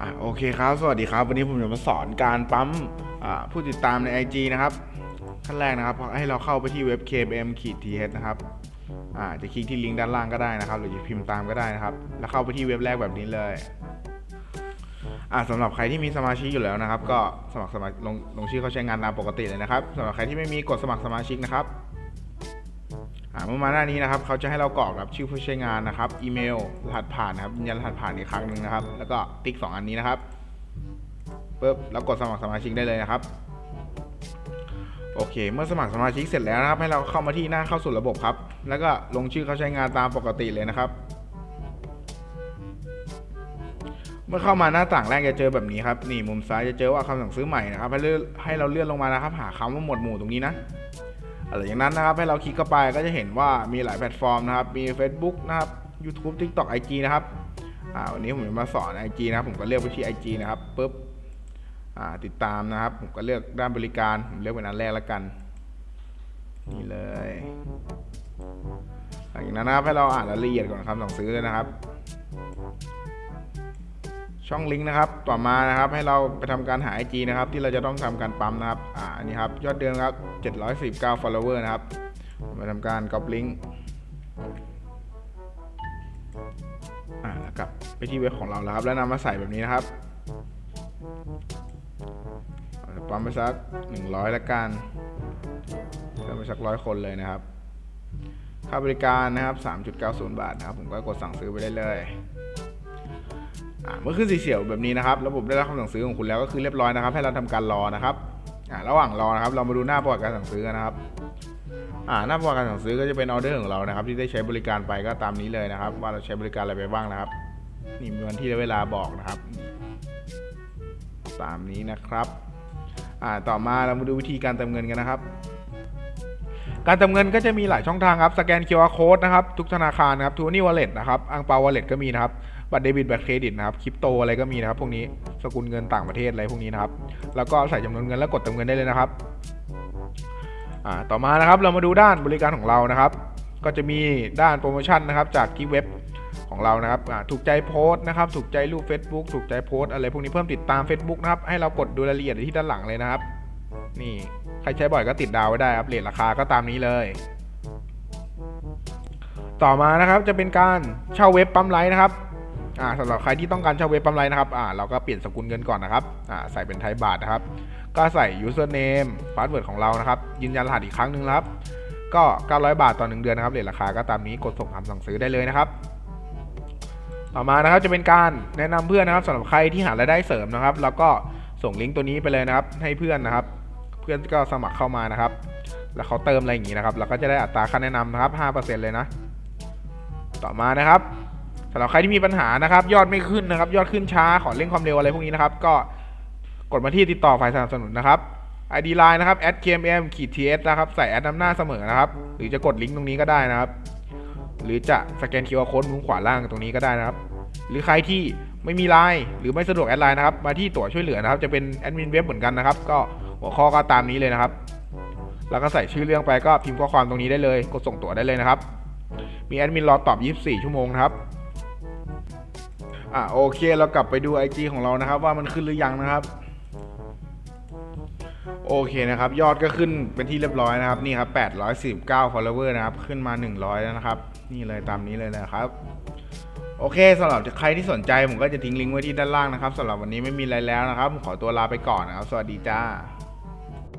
อะโอเคครับ สวัสดีครับ วันนี้ผมจะมาสอนการปั๊มผู้ติดตามใน IG นะครับ ขั้นแรกนะครับให้เราเข้าไปที่เว็บ kbm t h นะครับอ่าจะคลิกที่ลิงก์ด้านล่างก็ได้นะครับ หรือจะพิมพ์ตามก็ได้นะครับ แล้วเข้าไปที่เว็บแรกแบบนี้เลยอ่าสำหรับใครที่มีสมาชิกอยู่แล้วนะครับ ก็สมัครสมาลงลงชื่อเข้าใช้งานตามปกติเลยนะครับสำหรับใครที่ไม่มีกดสมัครสมาชิกนะครับ เมื่อมาหน้านี้นะครับเขาจะให้เรากรอกครับชื่อผู้ใช้งานนะครับอีเมลรหัสผ่านนะครับยืนยันรหัสผ่านอีกครั้งหนึ่งนะครับ แล้วก็ติ๊กสองอันนี้นะครับปุ๊บแล้วกดสมัครสมาชิกได้เลยนะครับโอเค เมื่อสมัครสมาชิกเสร็จแล้วนะครับ ให้เราเข้ามาที่หน้าเข้าสู่ระบบครับ แล้วก็ลงชื่อเขาใช้งานตามปกติเลยนะครับ เมื่อเข้ามาหน้าต่างแรกจะเจอแบบนี้ครับ นี่มุมซ้ายจะเจอว่าคำสั่งซื้อใหม่นะครับ ให้เราเลื่อนลงมานะครับ หาคำว่าหมวดหมู่ตรงนี้นะ อะไรอย่างนั้นนะครับ ให้เราคลิกเข้าไปก็จะเห็นว่ามีหลายแพลตฟอร์มนะครับ มี Facebook นะครับ YouTube TikTok IG นะครับอ่าวันนี้ผมจะมาสอน IG นะครับ ผมก็เลือกไปที่ IG นะครับปุ๊บอ่าติดตามนะครับ ผมก็เลือกด้านบริการผมเลือกเป็นอันแรกแล้วกันนี่เลยหลังจากนั้นนะครับให้เราอ่านรายละเอียดก่อนคำสั่งซื้อเลยนะครับ ช่องลิงก์นะครับ ต่อมานะครับให้เราไปทำการหา IG นะครับ ที่เราจะต้องทำการปั๊มนะครับ อ่าอันนี้ครับ ยอดเดิมครับ 749 follower นะครับมาทำการ copy link อ่าแล้วกลับไปที่เว็บของเราแล้วครับ แล้วนำมาใส่แบบนี้นะครับปั๊มไปสัก 100 ละกันเพิ่มไปสักร้อยคนเลยนะครับ ค่าบริการนะครับ 3.90 บาทนะครับ ผมก็กดสั่งซื้อไปได้เลย เมื่อขึ้นสีเขียวแบบนี้นะครับระบบได้รับคำสั่งซื้อของคุณแล้วก็คือเรียบร้อยนะครับ ให้เราทำการรอนะครับระหว่างรอนะครับ เรามาดูหน้าประวัติการสั่งซื้อกันนะครับหน้าประวัติการสั่งซื้อก็จะเป็นออเดอร์ของเรานะครับ ที่ได้ใช้บริการไปก็ตามนี้เลยนะครับ ว่าเราใช้บริการอะไรไปบ้างนะครับ นี่มีวันที่และเวลาบอกนะครับ ตามนี้นะครับต่อมาเรามาดูวิธีการเติมเงินกันนะครับการเติมเงินก็จะมีหลายช่องทางครับ สแกน QR code นะครับ ทุกธนาคารนะครับทูนี่วอลเล็ตนะครับอังเปาวอลเล็ตก็มีนะครับ บัตรเดบิตบัตรเครดิตนะครับคริปโตอะไรก็มีนะครับพวกนี้สกุลเงินต่างประเทศอะไรพวกนี้นะครับแล้วก็ใส่จำนวนเงินแล้วกดเติมเงินได้เลยนะครับอ่าต่อมานะครับเรามาดูด้านบริการของเรานะครับ ก็จะมีด้านโปรโมชั่นนะครับจากที่เว็บของเรานะครับถูกใจโพสต์นะครับ ถูกใจรูป Facebook ถูกใจโพสต์อะไรพวกนี้เพิ่มติดตาม Facebook นะครับ ให้เรากดดูรายละเอียดที่ด้านหลังเลยนะครับ นี่ใครใช้บ่อยก็ติดดาวไว้ได้ครับเรทราคาก็ตามนี้เลย ต่อมานะครับจะเป็นการเช่าเว็บปั๊มไลท์นะครับ อ่าสำหรับใครที่ต้องการเช่าเว็บปั๊มไลน์นะครับอ่าเราก็เปลี่ยนสกุลเงินก่อนนะครับอ่าใส่เป็นไทยบาทนะครับ ก็ใส่ username password ของเรานะครับ ยืนยันรหัสอีกครั้งหนึ่งครับ ก็ 900 บาทต่อหนึ่งเดือนนะครับเรทราคาก็ตามนี้กดส่งคำสั่งซื้อได้เลยนะครับ ต่อมานะครับจะเป็นการแนะนำเพื่อนนะครับสำหรับใครที่หารายได้เสริมนะครับ แล้วก็ส่งลิงก์ตัวนี้ไปเลยนะครับ ให้เพื่อนนะครับ เพื่อนก็สมัครเข้ามานะครับ แล้วเขาเติมอะไรอย่างนี้นะครับเราก็จะได้อัตราค่าแนะนำนะครับ5%เลยนะ ต่อมานะครับ สำหรับใครที่มีปัญหานะครับ ยอดไม่ขึ้นนะครับ ยอดขึ้นช้าขอเร่งความเร็วอะไรพวกนี้นะครับ ก็กดมาที่ติดต่อฝ่ายสนับสนุนนะครับ ID line นะครับ @kmm ขีด ts นะครับ ใส่แอดนำหน้าเสมอนะครับ หรือจะกดลิงก์ตรงนี้ก็ได้นะครับ หรือจะสแกน QR code มุมขวาล่างตรงนี้ก็ได้นะครับ หรือใครที่ไม่มีไลน์หรือไม่สะดวกแอดไลน์นะครับ มาที่ตั๋วช่วยเหลือนะครับ จะเป็นแอดมินเว็บเหมือนกันนะครับ ก็หัวข้อก็ตามนี้เลยนะครับ แล้วก็ใส่ชื่อเรื่องไปก็พิมพ์ข้อความตรงนี้ได้เลย กดส่งตั๋วได้เลยนะครับ มีแอดมินรอตอบ 24 ชั่วโมงนะครับ อะโอเคเรากลับไปดู IG ของเรานะครับ ว่ามันขึ้นหรือยังนะครับ โอเคนะครับ ยอดก็ขึ้นเป็นที่เรียบร้อยนะครับ นี่ครับ 849 follower นะครับ ขึ้นมา 100 แล้วนะครับ นี่เลยตามนี้เลยนะครับ โอเคสำหรับใครที่สนใจผมก็จะทิ้งลิงก์ไว้ที่ด้านล่างนะครับสำหรับวันนี้ไม่มีอะไรแล้วนะครับผมขอตัวลาไปก่อนนะครับ สวัสดีจ้า